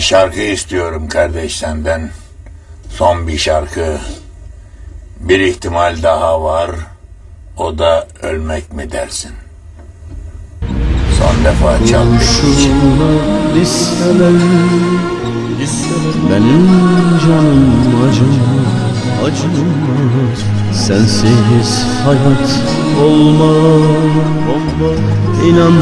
Bir şarkı istiyorum kardeş senden. Son bir şarkı. Bir ihtimal daha var. O da ölmek mi dersin? Son defa çal benim için. Kurşunla listeler Benim canım acımaz Acımaz Sensiz hayat olmaz İnan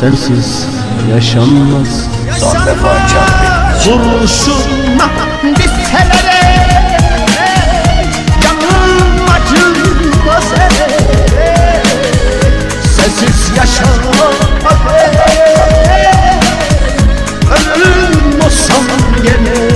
sensiz yaşanmaz Son defa çal benim için. Kurşunla listeler Canım acımaz Sensiz yaşanmaz Ölüm olsam gene.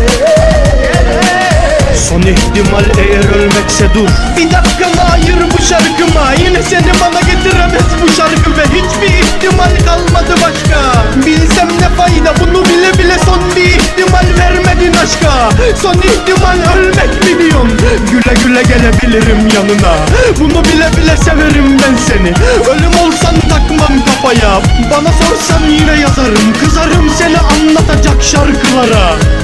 Son ihtimal eğer ölmekse dur. Bir dakika ayır bu şarkıma Yine seni bana getiremez bu şarkı Ve hiçbir ihtimal kalmadı başka. Bilsem ne fayda bunu bile bile son bir ihtimal vermedin aşka. Son ihtimal ölmek milyon Güle güle gelebilirim yanına. Bunu bile bile severim ben seni. Ölüm olsan takmam kafaya. Bana sorsan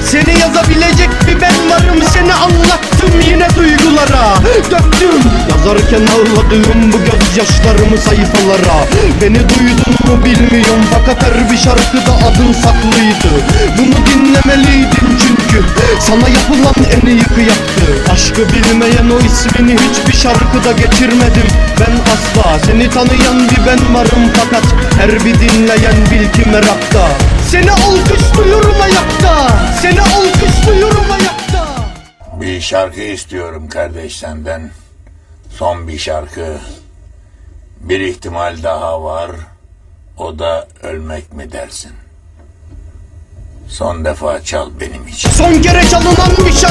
Seni yazabilecek bir ben varım. Seni anlattım yine duygulara. Döktüm. Yazarken ağladığım bu gözyaşlarımı sayfalara. Beni duydun mu bilmiyorum. Fakat her bir şarkıda adın saklıydı. Bunu dinlemeliydin çünkü. Sana yapılan en iyi kıyaktı. Aşkı bilmeyen o ismini hiçbir şarkıda geçirmedim Ben asla. Seni tanıyan bir ben varım fakat Her bir dinleyen bil ki merakta. Seni alkışlıyorum ayakta şarkı istiyorum kardeş senden. Son bir şarkı. Bir ihtimal daha var. O da ölmek mi dersin? Son defa çal benim için. Son kere çalınan bir şarkı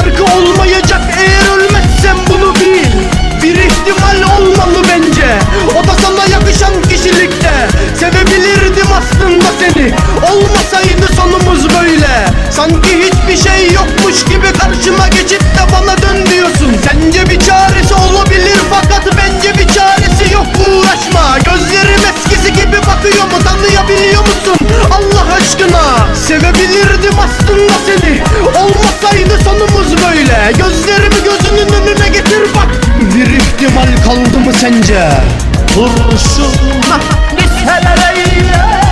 Sanki hiçbir şey yokmuş gibi Karşıma geçip de bana dön diyorsun. Sence bir çaresi olabilir Fakat bence bir çaresi yok. Uğraşma Gözlerim eskisi gibi bakıyor mu Tanıyabiliyor musun? Allah aşkına Sevebilirdim aslında seni. Olmasaydı sonumuz böyle. Gözlerimi gözünün önüne getir bak. Bir ihtimal kaldı mı sence? Kurşunla listeler eyle